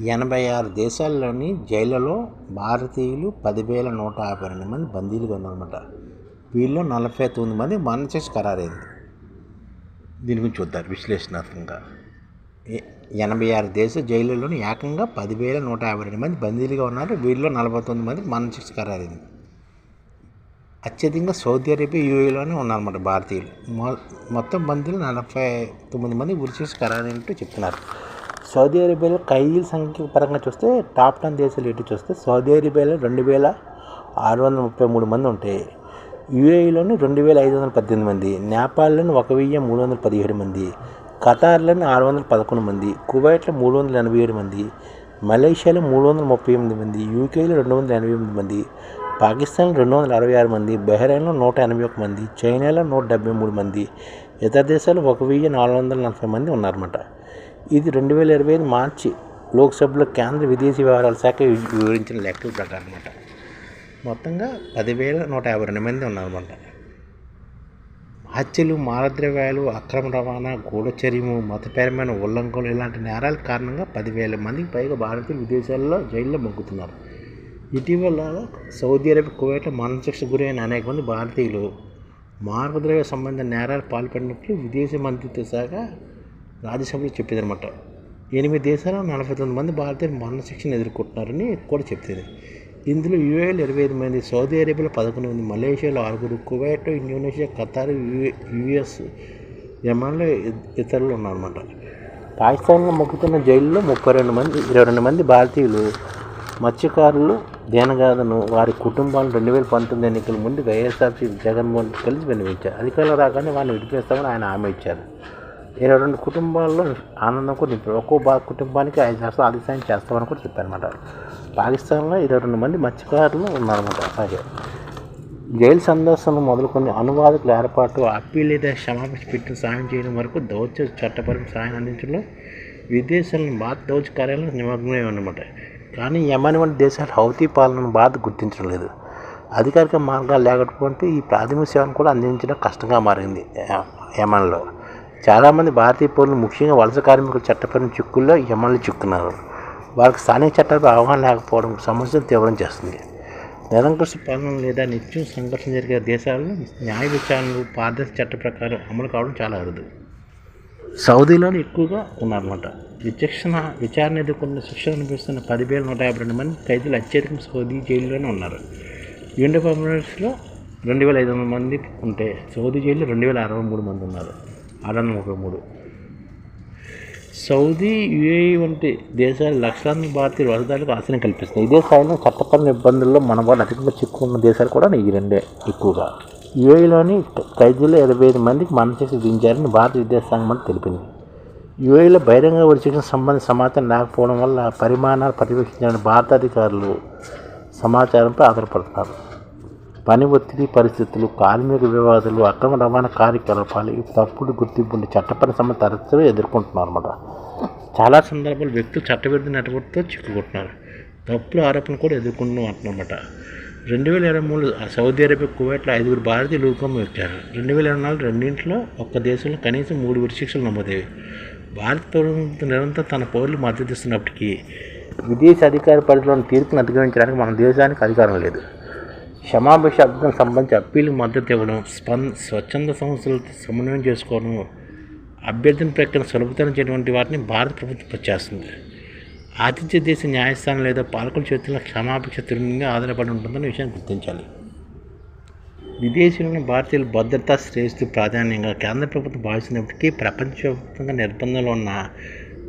ఎనభై ఆరు దేశాల్లోని జైళ్ళలో భారతీయులు పదివేల నూట యాభై రెండు మంది బందీలుగా ఉన్నారన్నమాట. వీళ్ళలో నలభై తొమ్మిది మంది మరణశిక్ష ఖరారైంది. దీని గురించి చూద్దారు విశ్లేషణాత్మకంగా. ఎనభై ఆరు దేశ జైళ్ళలోని ఏకంగా పదివేల నూట యాభై రెండు మంది బందీలుగా ఉన్నారు. వీళ్ళలో నలభై తొమ్మిది మంది మరణశిక్ష ఖరారైంది. అత్యధికంగా సౌదీ అరేబియా యూఏలోనే ఉన్నారన్నమాట భారతీయులు. మొ- మొత్తం బందీలు నలభై తొమ్మిది మంది ఉరిశిక్ష ఖరారైనట్టు చెప్తున్నారు. సౌదీ అరేబియాలో ఖైదీల సంఖ్య పరంగా చూస్తే టాప్ టెన్ దేశాలు ఎటు చూస్తే సౌదీ అరేబియాలో రెండు వేల ఆరు వందల ముప్పై మూడు మంది ఉంటాయి యూఏఈలోని రెండు వేల ఐదు వందల పద్దెనిమిది మంది నేపాల్లోని ఒక వెయ్యి మూడు వందల పదిహేడు మంది ఖతార్లోని ఆరు వందల పదకొండు మంది కువైట్లో మూడు వందల ఎనభై ఏడు మంది మలేషియాలో మూడు వందల ముప్పై ఎనిమిది మంది యూకేలో రెండు వందల ఎనభై ఎనిమిది మంది పాకిస్తాన్లో రెండు వందల అరవై ఆరు మంది బహ్రెయిన్లో నూట ఎనభై ఒక మంది చైనాలో నూట డెబ్బై మూడు మంది ఇతర దేశాలు ఒక వెయ్యి నాలుగు వందల నలభై మంది ఉన్నారన్నమాట. ఇది రెండు వేల ఇరవై ఐదు మార్చి లోక్సభలో కేంద్ర విదేశీ వ్యవహారాల శాఖ వివరించిన లెక్కల ప్రకారం అనమాట మొత్తంగా పదివేల నూట యాభై రెండు మంది ఉన్నారన్నమాట. హత్యలు మారద్రవ్యాలు అక్రమ రవాణా గూఢచర్యము మతపరమైన ఉల్లంఘనలు ఇలాంటి నేరాల కారణంగా పదివేల మందికి పైగా భారతీయులు విదేశాల్లో జైల్లో మొగ్గుతున్నారు ఇటీవల సౌదీ అరేబియా కువైట్లో మరణశిక్ష గురైన అనేక మంది భారతీయులు మారద్రవ్య సంబంధ నేరాలు పాల్పడినట్లు విదేశీ మంత్రిత్వ శాఖ రాజ్యసభలో చెప్పేదనమాట ఎనిమిది దేశాల నలభై తొమ్మిది మంది భారతీయులు మరణశిక్షను ఎదుర్కొంటున్నారని కూడా చెప్తుంది ఇందులో యూఏలో ఇరవై ఐదు మంది సౌదీ అరేబియాలో పదకొండు మంది మలేషియాలో ఆరుగురు కువైట్ ఇండోనేషియా ఖతార్ యుఎస్ యమన్లో ఇతరులు ఉన్నారన్నమాట. పాకిస్తాన్లో మొక్కుతున్న జైల్లో ముప్పై రెండు మంది ఇరవై రెండు మంది భారతీయులు మత్స్యకారులు దేనగాథను వారి కుటుంబాలు రెండు వేల పంతొమ్మిది ఎన్నికల ముందు వైఎస్ఆర్సీ జగన్మోహన్ కలిసి విన్నవించారు అధికారులు రాగానే వారిని విడిపిస్తామని ఆయన హామీ ఇచ్చారు. ఇరవై రెండు కుటుంబాల్లో ఆనందం కూడా నింపారు ఒక్కో బా కుటుంబానికి ఐదు లక్షలు ఆర్థిక సాయం చేస్తామని కూడా చెప్పారన్నమాట పాకిస్తాన్లో ఇరవై రెండు మంది మత్స్యకారులు ఉన్నారన్నమాట. అలాగే జైలు సందర్శనలు మొదలుకొని అనువాదకుల ఏర్పాటు అప్పీల్ లేదా క్షమాపణ పెట్టిన సాయం చేయడం వరకు దౌత్య చట్టపరమైన సాయం అందించడంలో విదేశాలను భారత దౌత్య కార్యాలయం నిమగ్నమై ఉన్నమాట కానీ యమన్ వంటి దేశాలు హౌతీ పాలనను భారత్ గుర్తించడం లేదు. అధికారిక మార్గాలు లేకపోతే ఈ ప్రాథమిక సేవను కూడా అందించడం కష్టంగా మారింది య- యమన్లో. చాలామంది భారతీయ పౌరులు ముఖ్యంగా వలస కార్మికుల చట్టపరమైన చిక్కుల్లో యమన్లు చిక్కున్నారు. వారికి స్థానిక చట్టాలపై అవగాహన లేకపోవడం సమస్యను తీవ్రం చేస్తుంది. నిరంకుశ పాలన లేదా నిత్యం సంఘర్షణ జరిగే దేశాల్లో న్యాయ విచారణలు పారదర్శక చట్ట ప్రకారం అమలు కావడం చాలా అరుదు. సౌదీలోనే ఎక్కువగా ఉన్నారన్నమాట. విచక్షణ విచారణ ఎదుర్కొన్న శిక్ష అనిపిస్తున్న పదివేల నూట యాభై రెండు మంది ఖైదీలు అత్యధికం సౌదీ జైల్లోనే ఉన్నారు. యూనియన్ కాంగ్రెస్లో రెండు వేల ఐదు వందల మంది ఉంటే సౌదీ జైల్లో రెండు వేల అరవై మూడు మంది ఉన్నారు. ఆరు వందల ముప్పై మూడు. సౌదీ యుఏఈ వంటి దేశాలు లక్షలాది భారతీయ వరదాలకు ఆశ్రయం కల్పిస్తున్నాయి. ఇదే స్థాయిలో చట్టపరమైన ఇబ్బందుల్లో మన వాళ్ళు అధికంగా చిక్కుకున్న దేశాలు కూడా ఈ రెండే ఎక్కువగా. యుఏఈలోని ఖైదీలు ఇరవై ఐదు మందికి మరణశిక్ష విధించారని భారత విదేశాంగ మంత్రి తెలిపింది. యుఏఈలో బహిరంగ ఉరిశిక్షణ సంబంధించిన సమాచారం లేకపోవడం వల్ల పరిమాణాలు పర్యవేక్షించాలని భారత అధికారులు సమాచారంపై ఆధారపడుతున్నారు. పని ఒత్తిడి పరిస్థితులు కార్మిక వివాదాలు అక్రమ రవాణా కార్యకలాపాలు తప్పుడు గుర్తింపుని చట్టపర సమస్య తరచుగా ఎదుర్కొంటున్నారు అన్నమాట చాలా సందర్భాలు వ్యక్తులు చట్టవిరుద్ధ నెట్వర్క్తో చిక్కుకుంటున్నారు తప్పుడు ఆరోపణలు కూడా ఎదుర్కొంటూ అంటున్నమాట రెండు వేల ఇరవై మూడు సౌదీ అరేబియా కువైట్లో ఐదుగురు భారతీయులు ఉరికమ్మ వచ్చారు రెండు వేల ఇరవై నాలుగు రెండింటిలో ఒక్క దేశంలో కనీసం మూడు శిక్షలు నమోదయ్యాయి. భారత ప్రభుత్వం నిరంతరం తన పౌరులు మద్దతు ఇస్తున్నప్పటికీ విదేశీ అధికార పరిధిలోని తీర్పును అధిగమించడానికి మన దేశానికి అధికారం లేదు. క్షమాభిష అర్థం సంబంధించి అప్పీలకు మద్దతు ఇవ్వడం స్పంద స్వచ్ఛంద సంస్థలతో సమన్వయం చేసుకోవడం అభ్యర్థన ప్రక్రియను సులభతరం చేయటువంటి వాటిని భారత ప్రభుత్వం చేస్తుంది ఆతిథ్య దేశ న్యాయస్థానం లేదా పాలకుల చేతుల్లో క్షమాభిక్ష తిరుగుగా ఆధారపడి ఉంటుందనే విషయాన్ని గుర్తించాలి. విదేశీయులను భారతీయుల భద్రతా శ్రేయస్సు ప్రాధాన్యంగా కేంద్ర ప్రభుత్వం భావిస్తున్నప్పటికీ ప్రపంచవ్యాప్తంగా నిర్బంధంలో ఉన్న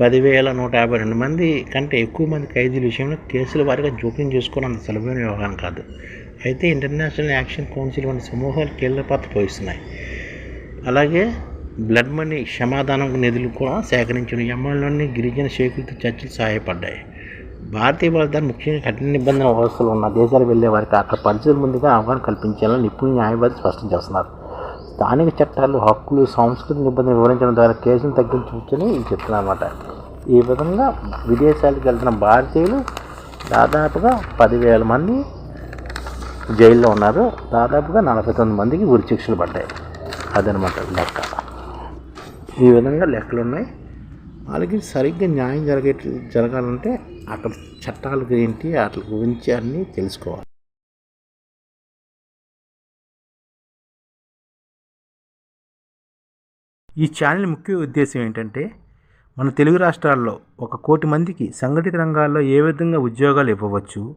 పదివేల నూట యాభై రెండు మంది కంటే ఎక్కువ మంది ఖైదీల విషయంలో కేసుల వారిగా జోక్యం చేసుకోవడం అంత సులభమైన వ్యవహారం కాదు. అయితే ఇంటర్నేషనల్ యాక్షన్ కౌన్సిల్ వంటి సమూహాలు కీలక పాత్ర పోషిస్తున్నాయి. అలాగే బ్లడ్ మనీ క్షమాదానం నిధులు కూడా సేకరించిన యమ్మంలోని గిరిజన షేకులతో చర్చలు సహాయపడ్డాయి. భారతీయ బలదాలు ముఖ్యంగా కఠిన నిబంధన వ్యవస్థలు ఉన్న దేశాలు వెళ్ళే వారికి అక్కడ పరిస్థితులు ముందుగా అవగాహన కల్పించాలని నిపుణులు న్యాయవాది స్పష్టం చేస్తున్నారు. స్థానిక చట్టాలు హక్కులు సాంస్కృతిక నిబంధనలు వివరించడం ద్వారా కేసును తగ్గించవచ్చని చెప్తున్నారు అనమాట ఈ విధంగా విదేశాలకు వెళ్తున్న భారతీయులు దాదాపుగా పదివేల మంది జైల్లో ఉన్నారు. దాదాపుగా నలభై తొమ్మిది మందికి ఉరిశిక్షలు పడ్డాయి. అదనమాట లెక్క. ఈ విధంగా లెక్కలు ఉన్నాయి. వాళ్ళకి సరిగ్గా న్యాయం జరిగే జరగాలంటే అక్కడ చట్టాలు ఏంటి వాటి గురించి అన్నీ తెలుసుకోవాలి. ఈ ఛానల్ ముఖ్య ఉద్దేశం ఏంటంటే మన తెలుగు రాష్ట్రాల్లో ఒక కోటి మందికి సంఘటిత రంగాల్లో ఏ విధంగా ఉద్యోగాలు ఇవ్వవచ్చు